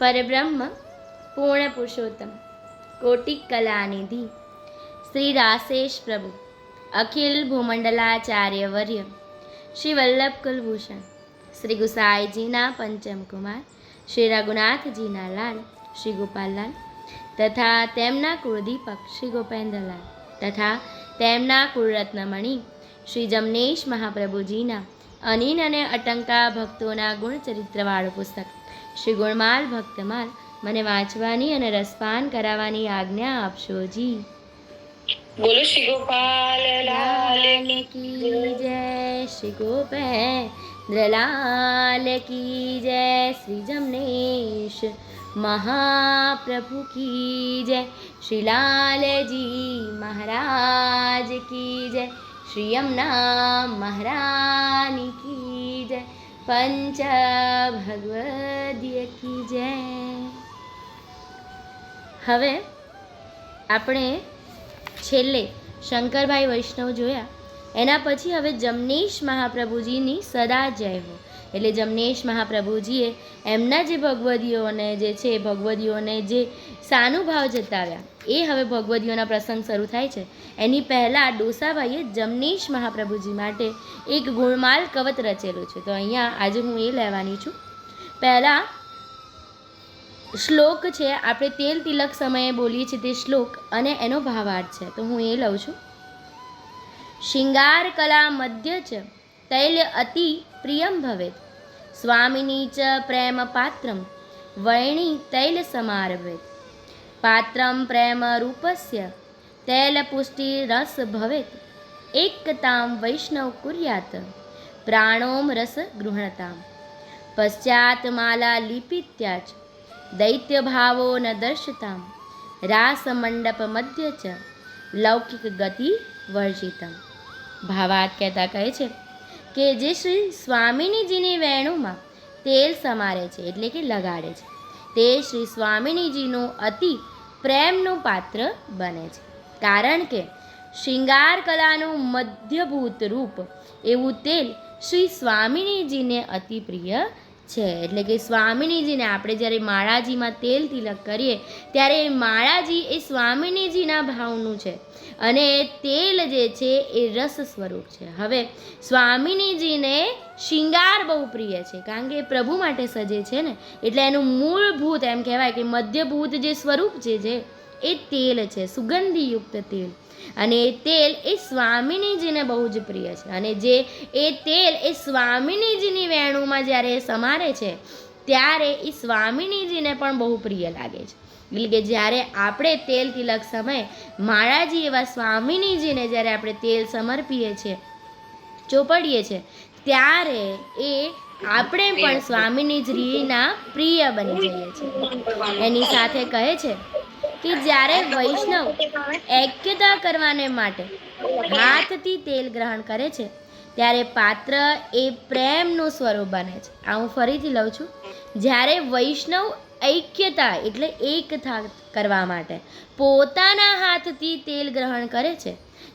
પરબ્રહ્મ પૂર્ણ પુરુષોત્તમ. કોટિક કલાનિધિ. શ્રી રાસેશ પ્રભુ. અખિલ ભૂમંડલાચાર્ય વર્ય. શ્રી વલ્લભ કુલભૂષણ. શ્રી ગુસાઈજીના પંચમ કુમાર શ્રી રઘુનાથજીના લાલ. શ્રી ગોપાલલાલ. તથા તેમના કુળદીપક શ્રી ગોપેન્દ્રલાલ. તથા તેમના કુળરત્નમણી શ્રી જમનેશ મહાપ્રભુજીના અનિન અને અટંકા ભક્તોના ગુણચરિત્રવાળું પુસ્તક. શ્રી ગુણમાલ ભક્તમાલ મને વાંચવાની અને રસપાન કરાવવાની આજ્ઞા આપશો જી. બોલો શ્રી ગોપાલ લાલ કી જય શ્રી ગોપેન્દ્રલાલ કી જય શ્રી જમનેશ મહાપ્રભુ કી જય શ્રી લાલજી મહારાજ કી જય શ્રી યમુના મહારાની કી જય. પંચ ભગવદીય જય હવે આપણે છેલ્લે શંકરભાઈ વૈષ્ણવ જોયા. એના પછી હવે જમનીશ મહાપ્રભુજીની સદા જય હો. એટલે જમનેશ મહાપ્રભુજીએ એમના જે ભગવદીઓને જે છે, ભગવદીઓને જે સાનુભાવ જતાવ્યા, એ હવે ભગવદીઓના પ્રસંગ શરૂ થાય છે. એની પહેલાં ડોસાભાઈએ જમનેશ મહાપ્રભુજી માટે એક ગુણમાલ કવત રચેલું છે. તો અહીંયા આજે હું એ લેવાની છું. પહેલાં શ્લોક છે, આપણે તેલ તિલક સમયે બોલીએ છીએ તે શ્લોક અને એનો ભાવાર્થ છે. તો હું એ લઉં છું. શિંગાર કલા મધ્ય ચ તૈલ્ય અતિ પ્રિયમ ભવેત. સ્વામિની ચ પ્રેમ પાત્રમ, વૈણી તૈલ સમારભેત. પાત્રમ પ્રેમ રૂપસ્ય, તૈલ પુષ્ટિ રસ ભવેત. એકતામ વૈષ્ણવ કુર્યાત, પ્રાણોમ રસ ગૃહણતામ. પશ્ચાત માલા લિપિત્યા ચ દૈત્યભાવો ન દર્શતામ. રાસમંડપ મધ્ય ચ, લૌકિક ગતિ વર્જિતમ. ભાવાત કહેતા કહે છે કે જે શ્રી સ્વામિનીજીની વેણુમાં તેલ સમારે છે, એટલે કે લગાડે છે. તે શ્રી સ્વામિનીજીનું અતિ પ્રેમનું પાત્ર બને છે. કારણ કે શૃંગાર કલાનું મધ્યભૂત રૂપ એવું તેલ શ્રી સ્વામિનીજીને અતિ પ્રિય છે. એટલે કે સ્વામિનીજીને આપણે જ્યારે માળાજીમાં તેલ તિલક કરીએ, ત્યારે એ માળાજી એ સ્વામિનીજીના ભાવનું છે. અને તેલ જે છે એ રસ સ્વરૂપ છે. હવે સ્વામિનીજીને શિંગાર બહુ પ્રિય છે, કારણ કે એ પ્રભુ માટે સજે છે ને. એટલે એનું મૂળભૂત એમ કહેવાય કે મધ્યભૂત જે સ્વરૂપ જે છે એ તેલ છે, સુગંધીયુક્ત તેલ. અને એ તેલ એ સ્વામિનીજીને બહુ જ પ્રિય છે. અને જે એ તેલ એ સ્વામિનીજીની વેણુમાં જ્યારે એ સમારે છે, ત્યારે એ સ્વામિનીજીને પણ બહુ પ્રિય લાગે છે. એટલે કે જ્યારે આપણે તેલ તિલક સમયે માળાજી એવા સ્વામિનીજીને જ્યારે આપણે તેલ સમર્પીએ છીએ, ચોપડીએ છીએ, ત્યારે એ આપણે પણ સ્વામિનીજીના પ્રિય બની જઈએ છીએ. એની સાથે કહે છે કે જ્યારે વૈષ્ણવ એક્યતા કરવાને માટે હાથથી તેલ ગ્રહણ કરે છે, ત્યારે પાત્ર એ પ્રેમનું સ્વરૂપ બને છે. આ હું ફરીથી લઉં છું. જ્યારે વૈષ્ણવ ઐક્યતા એટલે એકતા કરવા માટે પોતાના હાથથી તેલ ગ્રહણ કરે છે,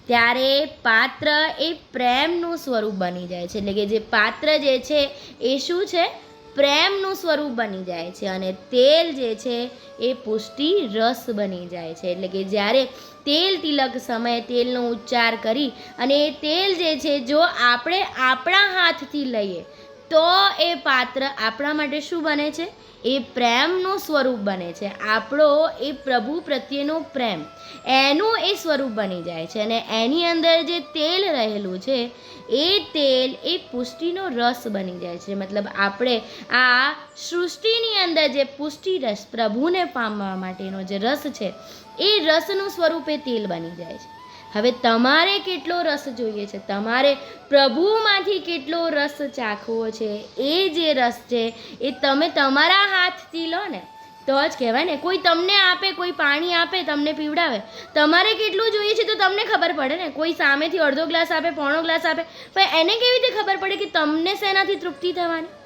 ત્યારે પાત્ર એ પ્રેમનું સ્વરૂપ બની જાય છે. એટલે કે જે પાત્ર જે છે એ શું છે? પ્રેમનું સ્વરૂપ બની જાય છે અને તેલ જે છે એ પુષ્ટિ રસ બની જાય છે. એટલે કે જ્યારે તેલ તિલક સમયે તેલનો ઉચ્ચાર કરી અને એ તેલ જે છે જો આપણે આપણા હાથથી લઈએ તો એ પાત્ર આપણા માટે શું બને છે? એ પ્રેમનું સ્વરૂપ બને છે. આપણો એ પ્રભુ પ્રત્યેનો પ્રેમ. એનું એ સ્વરૂપ બની જાય છે અને એની અંદર જે તેલ રહેલું છે, એ તેલ, એ પુષ્ટિનો રસ બની જાય છે. મતલબ આપણે આ સૃષ્ટિની અંદર જે પુષ્ટિ રસ પ્રભુને પામવા માટેનો જે રસ છે, એ રસનું સ્વરૂપ તેલ બની જાય છે. હવે તમારે કેટલો રસ જોઈએ છે? તમારે પ્રભુમાંથી કેટલો રસ ચાખવો છે? એ જે રસ છે, એ તમે તમારા હાથથી લો ને. તો જ કહેવાય ને, કોઈ તમને આપે, કોઈ પાણી આપે, તમને પીવડાવે. તમારે કેટલું જોઈએ છે તો તમને ખબર પડે ને. કોઈ સામેથી અડધો ગ્લાસ આપે, પોણો ગ્લાસ આપે. પણ એને કેવી રીતે ખબર પડે કે તમને શેનાથી તૃપ્તિ થવાની?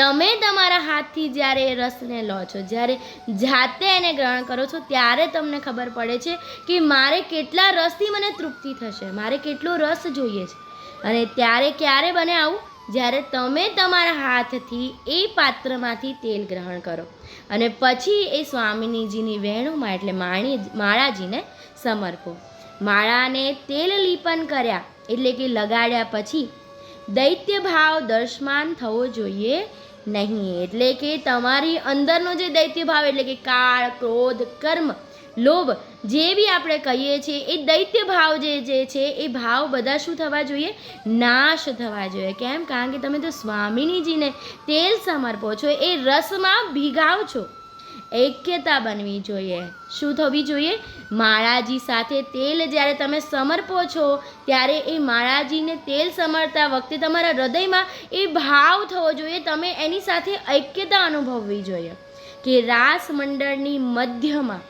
તમે તમારા હાથથી જ્યારે એ રસને લો છો, જ્યારે જાતે એને ગ્રહણ કરો છો, ત્યારે તમને ખબર પડે છે કે મારે કેટલા રસથી મને તૃપ્તિ થશે, મારે કેટલો રસ જોઈએ છે. અને ત્યારે ક્યારે બને આવું? જ્યારે તમે તમારા હાથથી એ પાત્રમાંથી તેલ ગ્રહણ કરો. અને પછી એ સ્વામિનીજીની વેણુમાં, એટલે માણી, માળાજીને સમર્પો. માળાને તેલ લીપન કર્યા, એટલે કે લગાડ્યા પછી દૈત્ય ભાવ દર્શમાન થવો જોઈએ નહીં, એટલે કે તમારી અંદરનો જે દૈત્ય ભાવ એટલે કે કાળ, ક્રોધ, કર્મ, લોભ, જે બી આપણે કહીએ છીએ, એ દૈત્ય ભાવ જે જે છે, એ ભાવ બધા શું થવા જોઈએ? નાશ થવા જોઈએ. કેમ? કારણ કે તમે તો સ્વામિનીજીને તેલ સમર્પો છો, એ રસમાં ભીગાવ છો. એક્યતા બનવી જોઈએ. શું થવી જોઈએ? માળાજી સાથે તેલ જ્યારે તમે સમર્પો છો, ત્યારે એ માળાજીને તેલ સમરતા વખતે તમારા હૃદયમાં એ ભાવ થવો જોઈએ. તમે એની સાથે ઐક્યતા અનુભવવી જોઈએ કે રાસ મંડળની મધ્યમાં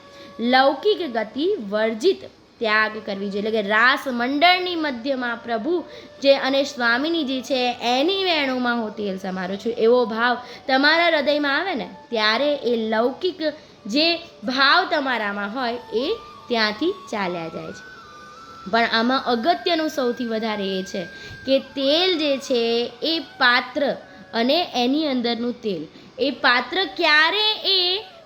લૌકિક ગતિ વર્જિત ત્યાગ કરવી જોઈએ. એટલે કે રાસ મંડળની મધ્યમાં પ્રભુ જે અને સ્વામીની જે છે એની વેણુમાં હું તેલ સમારું છું. એવો ભાવ તમારા હૃદયમાં આવે ને, ત્યારે એ લૌકિક જે ભાવ તમારામાં હોય એ ત્યાંથી ચાલ્યા જાય છે. પણ આમાં અગત્યનું સૌથી વધારે એ છે કે તેલ જે છે એ પાત્ર અને એની અંદરનું તેલ. એ પાત્ર ક્યારે એ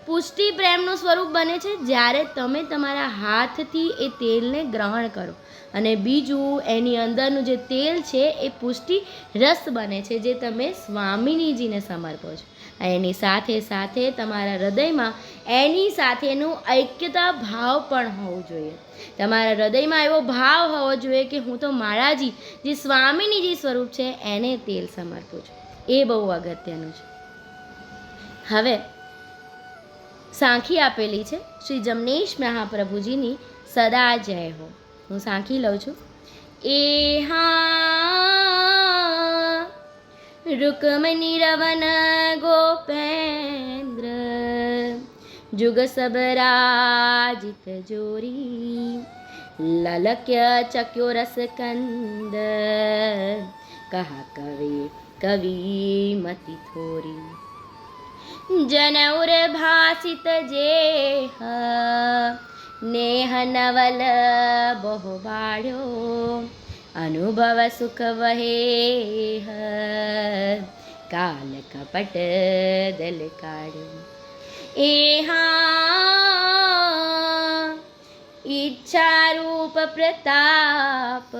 પુષ્ટિ પ્રેમનું સ્વરૂપ બને છે જ્યારે તમે તમારા હાથથી એ તેલને ગ્રહણ કરો. અને બીજું, એની અંદરનું જે તેલ છે એ પુષ્ટિ રસ બને છે જે તમે સ્વામિનીજીને સમર્પો છો. એની સાથે સાથે તમારા હૃદયમાં એની સાથેનું ઐક્યતા ભાવ પણ હોવું જોઈએ. તમારા હૃદયમાં એવો ભાવ હોવો જોઈએ કે હું તો મારાજી, જે સ્વામિનીજી સ્વરૂપ છે, એને તેલ સમર્પું છું. એ બહુ અગત્યનું છે. હવે સાંખી આપેલી છે. શ્રી જમનેશ મહાપ્રભુજીની સદા જય હો. હું સાંખી લઉં છું. એ હા રૂકમની રવન ગોપેન્દ્ર, જુગ સબરાજિત જોરી, લલક્ય ચક્યો રસ કંદ કહા કવિ કવિ મતિ થોરી. जनौर भासित जेह। नेह नवल बहु बाढ़ो। अनुभव सुख वहे काल कपट दल काढ़ो। एहा इच्छा रूप प्रताप।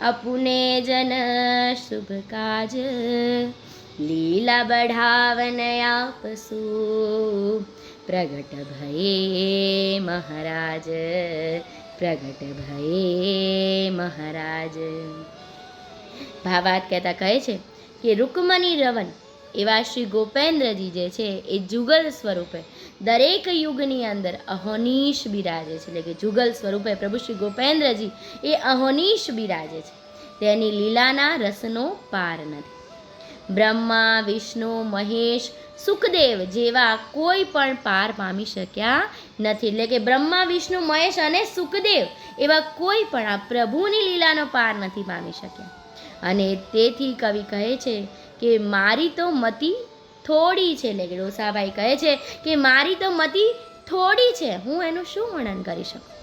अपने जन शुभ काज। લીલા બઢાવન આપસુ પ્રગટ ભયે મહારાજ, પ્રગટ ભયે મહારાજ. ભાવાત કહેતા કહે છે કે રૂકમણી રવન, એવા શ્રી ગોપેન્દ્રજી જે છે, એ જુગલ સ્વરૂપે દરેક યુગની અંદર અહોનીશ બિરાજે છે. એટલે કે જુગલ સ્વરૂપે પ્રભુ શ્રી ગોપેન્દ્રજી એ અહોનીશ બિરાજે છે. તેની લીલાના રસનો પાર નથી. બ્રહ્મા, વિષ્ણુ, મહેશ, સુખદેવ જેવા કોઈ પણ પાર પામી શક્યા નથી. એટલે કે બ્રહ્મા, વિષ્ણુ, મહેશ અને સુખદેવ એવા કોઈ પણ આ પ્રભુની લીલાનો પાર નથી પામી શક્યા. અને તેથી કવિ કહે છે કે મારી તો મતિ થોડી છે. એટલે કે ડોસાભાઈ કહે છે કે મારી તો મતિ થોડી છે. હું એનું શું વર્ણન કરી શકું?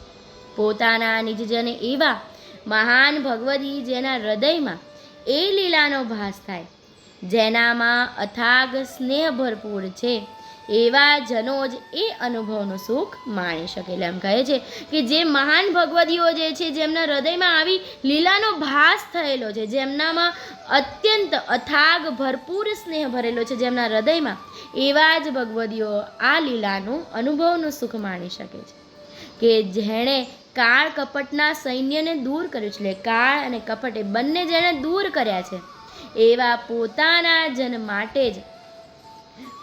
પોતાના નિજજને એવા મહાન ભગવદી જેના હૃદયમાં એ લીલાનો ભાસ થાય જેનામાં અથાગ સ્નેહ ભરપૂર છે, એવા જનો જ એ અનુભવનું સુખ માણી શકે. એટલે એમ કહે છે કે જે મહાન ભગવદીઓ જે છે, જેમના હૃદયમાં આવી લીલાનો ભાસ થયેલો છે, જેમનામાં અત્યંત અથાગ ભરપૂર સ્નેહ ભરેલો છે, જેમના હૃદયમાં એવા જ ભગવદીઓ આ લીલાનું અનુભવનું સુખ માણી શકે છે. કે જેણે કાળ કપટના સૈન્યને દૂર કર્યું છે, એટલે કાળ અને કપટ એ બંને જેણે દૂર કર્યા છે એવા પોતાના જન માટે જ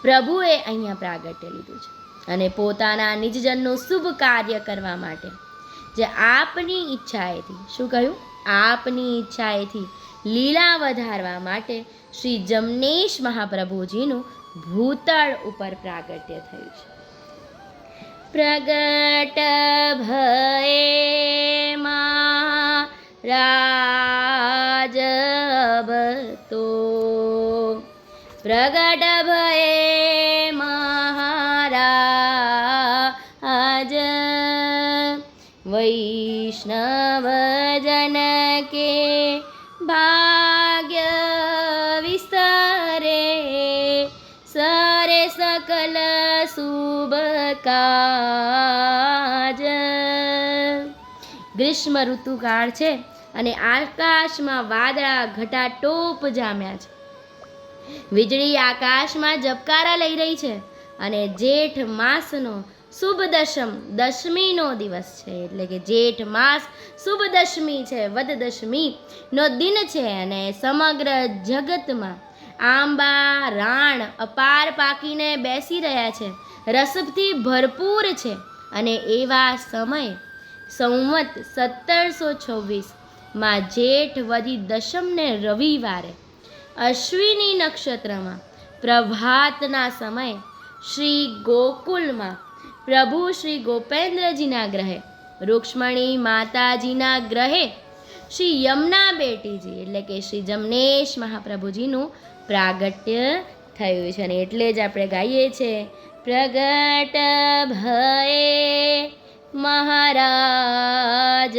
પ્રભુએ અહીંયા પ્રાગટ્ય લીધું છે. અને પોતાના નિજજનનું શુભ કાર્ય કરવા માટે જે આપની ઈચ્છાએથી, શું કહ્યું? આપની ઈચ્છાએથી લીલા વધારવા માટે શ્રી જમનેશ મહાપ્રભુજીનું ભૂતળ ઉપર પ્રાગટ્ય થયું છે. પ્રગટ ભયે મા રાજ તો પ્રગટ ભયે મહારાજ વૈષ્ણવજન કે ભાગ્ય વિસ્તરે સરે સકલ શુભ કાજ ગ્રીષ્મ ઋતુકાળ છે અને આકાશમાં વાદળા ઘટાટોપ જામ્યા છે. વીજળી આકાશમાં જબકારા લઈ રહી છે અને જેઠ માસનો શુભ દશમ દશમીનો દિવસ છે. એટલે કે જેઠ માસ શુભ દશમી છે, વદ દશમી નો દિન છે અને સમગ્ર જગતમાં આંબા, રાણ અપાર પાકીને બેસી રહ્યા છે. રસથી ભરપૂર છે અને એવા સમયે સંવત સત્તરસો છવ્વીસ માં જેઠ વધી દશમને રવિવારે અશ્વિની નક્ષત્રમાં પ્રભાતના સમયે શ્રી ગોકુલમાં પ્રભુ શ્રી ગોપેન્દ્રજીના ગ્રહે, રૂક્ષ્મણી માતાજીના ગ્રહે શ્રી યમુના બેટીજી એટલે કે શ્રી જમનેશ મહાપ્રભુજીનું પ્રાગટ્ય થયું છે અને એટલે જ આપણે ગાઈએ છીએ, પ્રગટ ભયે महाराज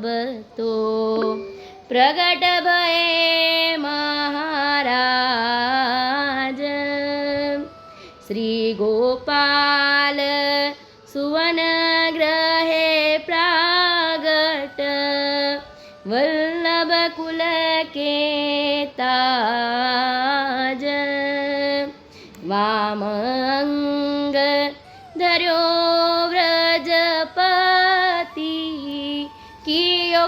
महाराजबो प्रगट भये महाराज। श्रीगोपाल सुवर्णग्रहे प्राग वल्लभकुलके तज। वामङ्गरो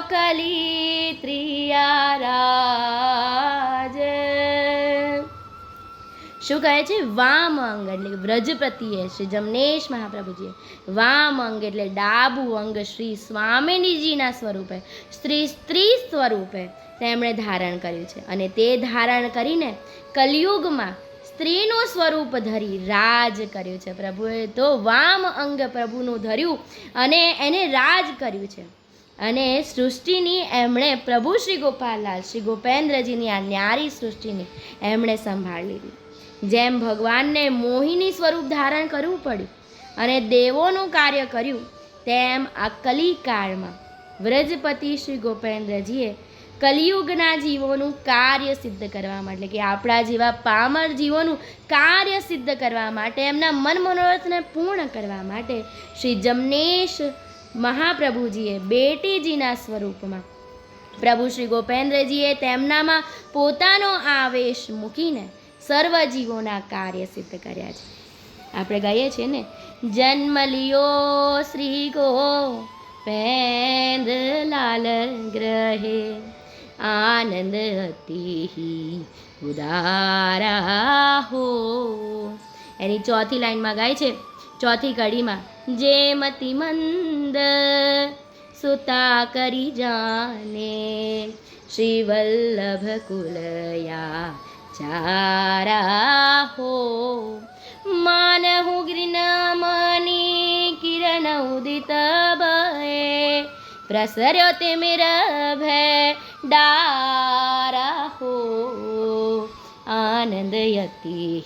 કલી ત્રિયારાજ શું કહે છે? વામ અંગ એટલે વ્રજ પ્રત્યે શ્રી જમનેશ મહાપ્રભુજીએ. વામ અંગ એટલે ડાબુ અંગ શ્રી સ્વામિનીજીના સ્વરૂપે સ્ત્રી સ્ત્રી સ્વરૂપે તેમણે ધારણ કર્યું છે. અને તે ધારણ કરીને કલયુગમાં સ્ત્રીનું સ્વરૂપ ધરી રાજ કર્યું છે પ્રભુએ. તો વામ અંગ પ્રભુનું ધર્યું અને એને રાજ કર્યું છે. અને સૃષ્ટિની એમણે પ્રભુ શ્રી ગોપાલલાલ, શ્રી ગોપેન્દ્રજીની આ ન્યારી સૃષ્ટિની એમણે સંભાળી લીધી. જેમ ભગવાનને મોહિની સ્વરૂપ ધારણ કરવું પડ્યું અને દેવોનું કાર્ય કર્યું, તેમ આ કલિકાળમાં વ્રજપતિ શ્રી ગોપેન્દ્રજીએ કલિયુગના જીવોનું કાર્ય સિદ્ધ કરવા માટે કે આપણા જેવા પામર જીવોનું કાર્ય સિદ્ધ કરવા માટે, એમના મન મનોરથને પૂર્ણ કરવા માટે શ્રી જમનેશ મહાપ્રભુજીએ બેટીજીના સ્વરૂપમાં. પ્રભુ શ્રી ગોપેન્દ્રજીએ તેમનામાં પોતાનો આવેશ મૂકીને સર્વ જીવોના કાર્ય સિદ્ધ કર્યા છે. આપણે ગાઈએ છીએ ને, જન્મ લિયો શ્રી ગોપેન્દ્ર લાલ ગ્રહે, આનંદ હતી ઉદારા હો. એની ચોથી લાઈનમાં ગાય છે ચોથી કડીમાં જે મતિ મંદ સુતા કરી જાને શ્રી વલ્લભ કુલયા ચારા હો. માનહુ ગિરિનામની કિરણ ઉદિત ભય, પ્રસર્યો તે મેર ભય ડારા હો. આનંદ યતિ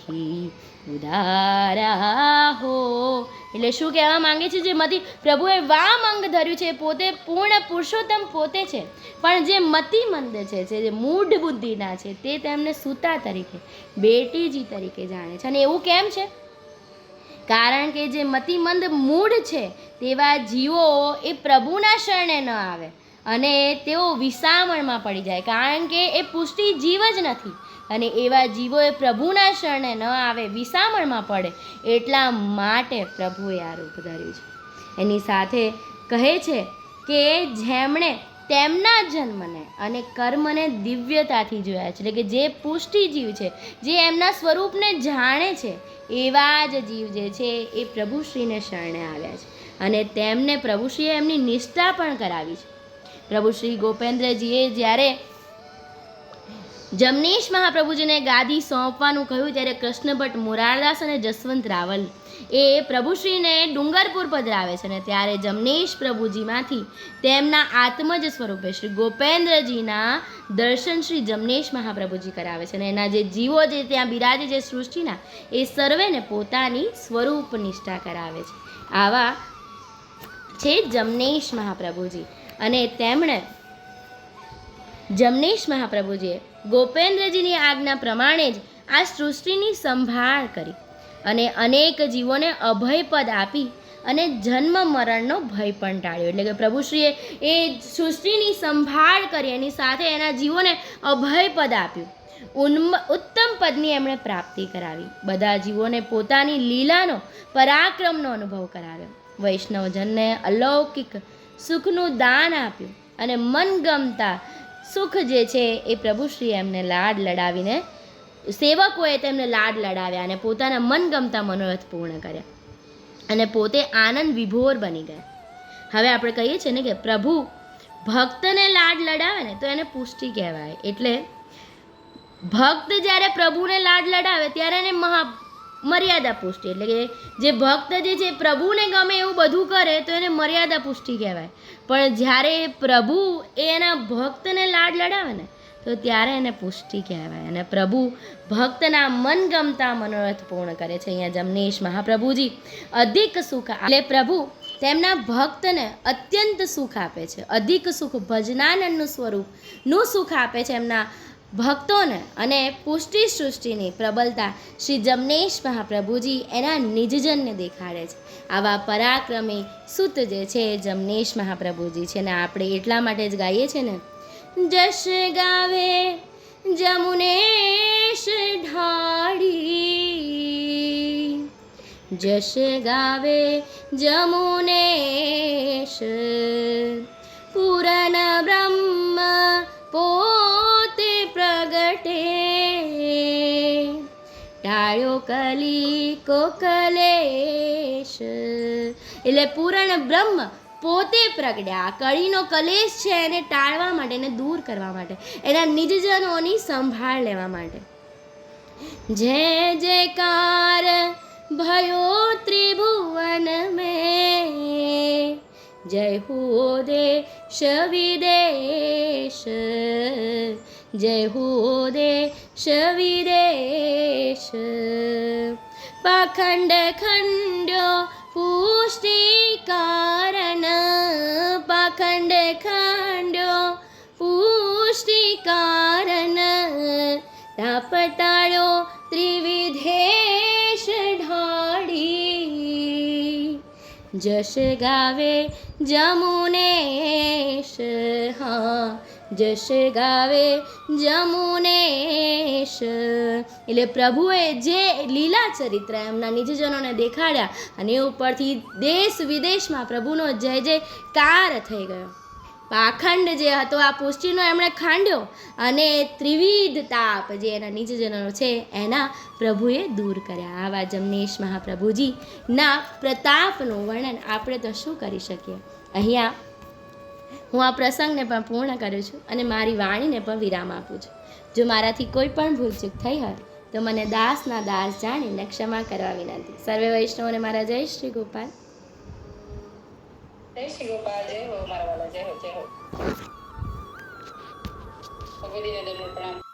ઉદારા હો એટલે શું કહેવા માંગે છે જે મતિ પ્રભુએ વામ અંગ ધર્યું છે, પોતે પૂર્ણ પુરુષોત્તમ પોતે છે, પણ જે મતિમંદ છે, જે મૂઢ બુદ્ધિના છે, તે તેમને સૂતા તરીકે, બેટીજી તરીકે જાણે છે. અને એવું કેમ છે? કારણ કે જે મતિમંદ મૂળ છે, તેવા જીવો એ પ્રભુના શરણે ન આવે અને તેઓ વિસામણમાં પડી જાય. કારણ કે એ પુષ્ટિ જીવ જ નથી. અને એવા જીવો એ પ્રભુના શરણે ન આવે, વિસામણમાં પડે, એટલા માટે પ્રભુએ આ રૂપ ધર્યું છે. એની સાથે કહે છે કે જેમણે તેમના જન્મને અને કર્મને દિવ્યતાથી જોયા છે, એટલે કે જે પુષ્ટિ જીવ છે, જે એમના સ્વરૂપને જાણે છે, એવા જ જીવ જે છે એ પ્રભુશ્રીને શરણે આવ્યા છે. અને તેમને પ્રભુશ્રીએ એમની નિષ્ઠા પણ કરાવી છે. પ્રભુશ્રી ગોપેન્દ્રજીએ જ્યારે જમનેશ મહાપ્રભુજીને ગાદી સોંપવાનું કહ્યું ત્યારે કૃષ્ણભટ્ટ મોરારદાસ અને જસવંત રાવલ. એ પ્રભુશ્રીને ડુંગરપુર પધરાવે છે અને ત્યારે જમનેશ પ્રભુજીમાંથી તેમના આત્મજ સ્વરૂપે શ્રી ગોપેન્દ્રજીના દર્શન શ્રી જમનેશ મહાપ્રભુજી કરાવે છે અને એના જે જીવો જે ત્યાં બિરાજે છે સૃષ્ટિના, એ સર્વેને પોતાની સ્વરૂપ નિષ્ઠા કરાવે છે. આવા છે જમનેશ મહાપ્રભુજી અને તેમણે જમનેશ મહાપ્રભુજીએ ગોપેન્દ્રજીની આજ્ઞા પ્રમાણે જ આ સૃષ્ટિની સંભાળ કરી અને અનેક જીવોને અભયપદ આપી અને જન્મ મરણનો ભય પણ ટાળ્યો. એટલે કે પ્રભુશ્રીએ એ સૃષ્ટિની સંભાળ કરી, એની સાથે એના જીવોને અભયપદ આપ્યું. ઉન્મ, ઉત્તમ પદની એમણે પ્રાપ્તિ કરાવી. બધા જીવોને પોતાની લીલાનો, પરાક્રમનો અનુભવ કરાવ્યો. વૈષ્ણવજનને અલૌકિક સુખનું દાન આપ્યું અને મનગમતા સુખ જે છે એ પ્રભુશ્રી એમને લાડ લડાવીને, સેવકોએ તેમને લાડ લડાવ્યા અને પોતાના મનગમતા મનોરથ પૂર્ણ કર્યા. અને પોતે આનંદ વિભોર બની ગયા. હવે આપણે કહીએ છીએ ને કે પ્રભુ ભક્તને લાડ લડાવે ને તો એને પુષ્ટિ કહેવાય. એટલે ભક્ત જ્યારે પ્રભુને લાડ લડાવે ત્યારે એને મહા મર્યાદા પુષ્ટિ, એટલે કે જે ભક્ત જે છે પ્રભુને ગમે એવું બધું કરે તો એને મર્યાદા પુષ્ટિ કહેવાય. પણ જ્યારે પ્રભુ એ એના ભક્તને લાડ લડાવે ને, તો ત્યારે એને પુષ્ટિ કહેવાય. અને પ્રભુ ભક્તના મનગમતા મનોરથ પૂર્ણ કરે છે. અહીંયા જમનેશ મહાપ્રભુજી અધિક સુખ એટલે પ્રભુ તેમના ભક્તને અત્યંત સુખ આપે છે. અધિક સુખ ભજનાનંદનું સ્વરૂપનું સુખ આપે છે. એમના ભક્તોને અને પુષ્ટિ સૃષ્ટિની પ્રબલતા શ્રી જમનેશ મહાપ્રભુજી એના નિજજનને દેખાડે છે. આવા પરાક્રમી સૂત જે છે જમનેશ મહાપ્રભુજી છે ને આપણે એટલા માટે જ ગાઈએ છીએ ને. જશ ગાવે જમુનેશ ઢાળી. જશ ગાવે જમુનેશ. પૂરન બ્રહ્મ પોતે ટાળ્યો કલી, કોકલેશ. એટલે પૂરણ બ્રહ્મ પોતે પ્રગટ્યા. કળીનો કલેશ છે એને ટાળવા માટે એને દૂર કરવા માટે. એના નિજજનોની સંભાળ લેવા માટે. જય જયકાર ભયો ત્રિભુવન મે. જય હો દેશ વિદેશ. જય હો દેશ શવિદેશ પખંડ ખંડ્યો પુષ્ટિ કારણ પખંડ ખંડ્યો પુષ્ટિ કારણ તાપતાળો ત્રિવિધેશ ઢોળી જશ ગાવે જમુનેશ હા જશ ગાવે જમુનેશ એટલે પ્રભુએ જે લીલા ચરિત્ર એમના નિજજનોને દેખાડ્યા અને ઉપરથી દેશ વિદેશમાં પ્રભુનો જય જયકાર થઈ ગયો. પાખંડ જે હતો આ પુષ્ટિનો એમણે ખાંડ્યો અને ત્રિવિધ તાપ જે એના નિજજનો છે એના પ્રભુએ દૂર કર્યા. આવા જમનેશ મહાપ્રભુજી ના પ્રતાપનું વર્ણન આપણે તો શું કરી શકીએ? અહીંયા હું આ પ્રસંગને પણ પૂર્ણ કરું છું અને મારી વાણીને પણ વિરામ આપું છું. જો મારાથી કોઈ પણ ભૂલચૂક થઈ હોય, તો મને દાસના દાસ જાણીને ક્ષમા કરવા વિનંતી. સર્વે વૈષ્ણવને મારા જય શ્રી ગોપાલ. જય શ્રી ગોપાલ, જય હો મારા વાલા, જય હો જય હો. પ્રણામ